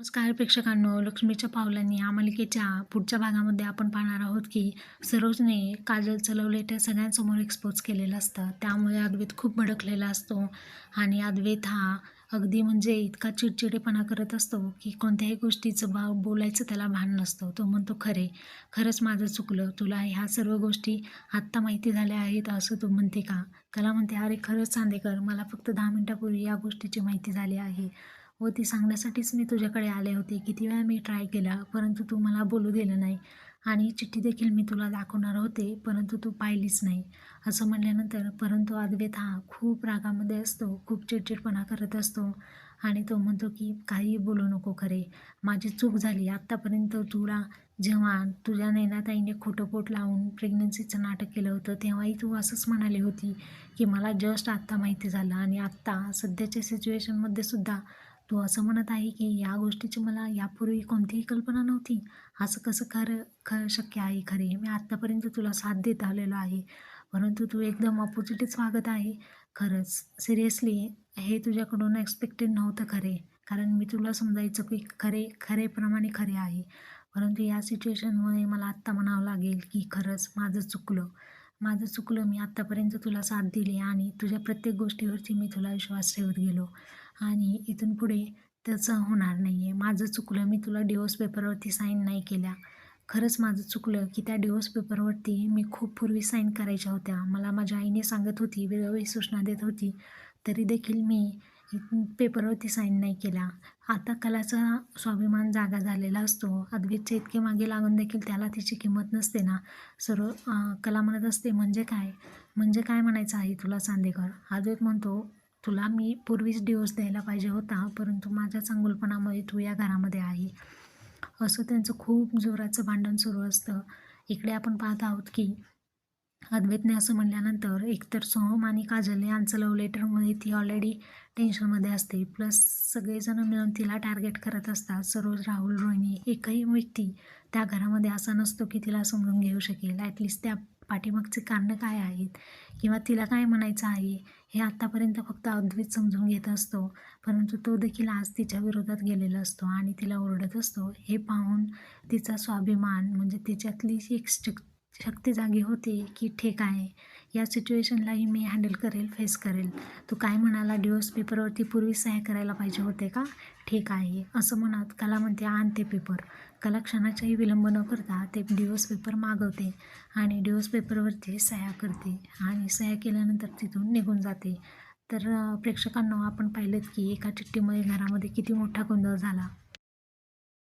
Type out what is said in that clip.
नमस्कार प्रेक्षकांनो लक्ष्मीच्या पावलांनी या मालिकेच्या पुढच्या भागामध्ये आपण पाहणार आहोत की सरोजने काजल लव सगळ्यांसमोर एक्सपोज केलेलं असतं. त्यामुळे अद्वैत खूप भडकलेला असतो आणि अद्वैत हा अगदी म्हणजे इतका चिडचिडेपणा करत असतो की कोणत्याही गोष्टीचं बा बोलायचं त्याला भान नसतं. तो म्हणतो खरे खरंच माझं चुकलं. तुला ह्या सर्व गोष्टी आत्ता माहिती झाल्या आहेत असं तू म्हणते का? त्याला म्हणते अरे खरंच चांदेकर मला फक्त दहा मिनटापूर्वी या गोष्टीची माहिती झाली आहे. हो, व ती सांगण्यासाठीच मी तुझ्याकडे आले होते. किती वेळा मी ट्राय केला परंतु तू मला बोलू दिलं नाही. आणि चिठ्ठी देखील मी तुला दाखवणार होते परंतु तू पाहिलीच नाही. असं म्हणल्यानंतर परंतु अद्वैत हा खूप रागामध्ये असतो खूप चिडचिडपणा करत असतो. आणि तो म्हणतो की काही बोलू नको खरे. माझी चूक झाली. आत्तापर्यंत तुला जेव्हा तुझ्या नैनाताईने खोटं पोट लावून प्रेग्नन्सीचं नाटक केलं होतं तेव्हाही तू असंच म्हणाली होती की मला जस्ट आत्ता माहिती झालं. आणि आत्ता सध्याच्या सिच्युएशनमध्ये सुद्धा तू असं म्हणत आहे की या गोष्टीची मला यापूर्वी कोणतीही कल्पना नव्हती. असं कसं खरं ख शक्य आहे खरे मी आत्तापर्यंत तुला साथ देत आलेलो आहे. परंतु तू एकदम अपोजिटच वागत आहे. खरंच सिरियसली हे तुझ्याकडून एक्सपेक्टेड नव्हतं खरे. कारण मी तुला समजायचं की खरे खरेप्रमाणे खरे आहे. परंतु या सिच्युएशनमुळे मला आत्ता म्हणावं लागेल की खरंच माझं चुकलं. माझं चुकलं मी आत्तापर्यंत तुला साथ दिली आणि तुझ्या प्रत्येक गोष्टीवरती मी तुला विश्वास ठेवत गेलो. आणि इथून पुढे त्याचं होणार नाही आहे माझं चुकलं मी तुला डिवोर्स पेपरवरती साईन नाही केल्या. खरंच माझं चुकलं की त्या डिवोर्स पेपरवरती मी खूप पूर्वी साईन करायच्या होत्या. मला माझ्या आईने सांगत होती वेळोवेळी सूचना देत होती. तरी देखील मी पेपरवरती साईन नाही केला. आता कलाचा स्वाभिमान जागा झालेला असतो. अद्वितचे इतके मागे लागून देखील त्याला तिची किंमत नसते ना. सर्व कला म्हणत असते म्हणजे काय? म्हणजे काय म्हणायचं आहे तुला चांदेकर अद्वैत म्हणतो तुला मी पूर्वीच डिवोर्स द्यायला पाहिजे होता परंतु माझ्या चांगुलपणामुळे तू या घरामध्ये आहे. असं त्यांचं खूप जोराचं भांडण सुरू असतं. इकडे आपण पाहत आहोत की अद्वैतने असं म्हणल्यानंतर एकतर सोहम आणि काजल यांचं लव्ह लेटरमध्ये ती ऑलरेडी टेन्शनमध्ये असते. प्लस सगळेजण मिळून तिला टार्गेट करत असतात. सरोज राहुल रोहिणी एकही व्यक्ती त्या घरामध्ये असा नसतो की तिला समजून घेऊ शकेल. ॲटलिस्ट त्या पाठीमागचे कारणं काय आहेत? किंवा तिला काय म्हणायचं आहे? हे आत्तापर्यंत फक्त अद्वैत समजून घेत असतो. परंतु तो देखील आज तिच्या विरोधात गेलेला असतो आणि तिला ओरडत असतो. हे पाहून तिचा स्वाभिमान म्हणजे तिच्यातली एक शक्ती जागी होते की ठीक आहे. या सिच्युएशनलाही मी हँडल करेल फेस करेल. तू काय म्हणाला डिओस पेपरवरती पूर्वी सह्या करायला पाहिजे होते का? ठीक आहे. असं म्हणत कला म्हणते आण ते पेपर. कला क्षणाचाही विलंब न करता ते डिओस पेपर मागवते आणि डिओस पेपरवरती सह्या करते आणि सह्या केल्यानंतर तिथून निघून जाते. तर प्रेक्षकांना आपण पाहिलं की एका चिठ्ठीमुळे घरामध्ये किती मोठा गोंधळ झाला.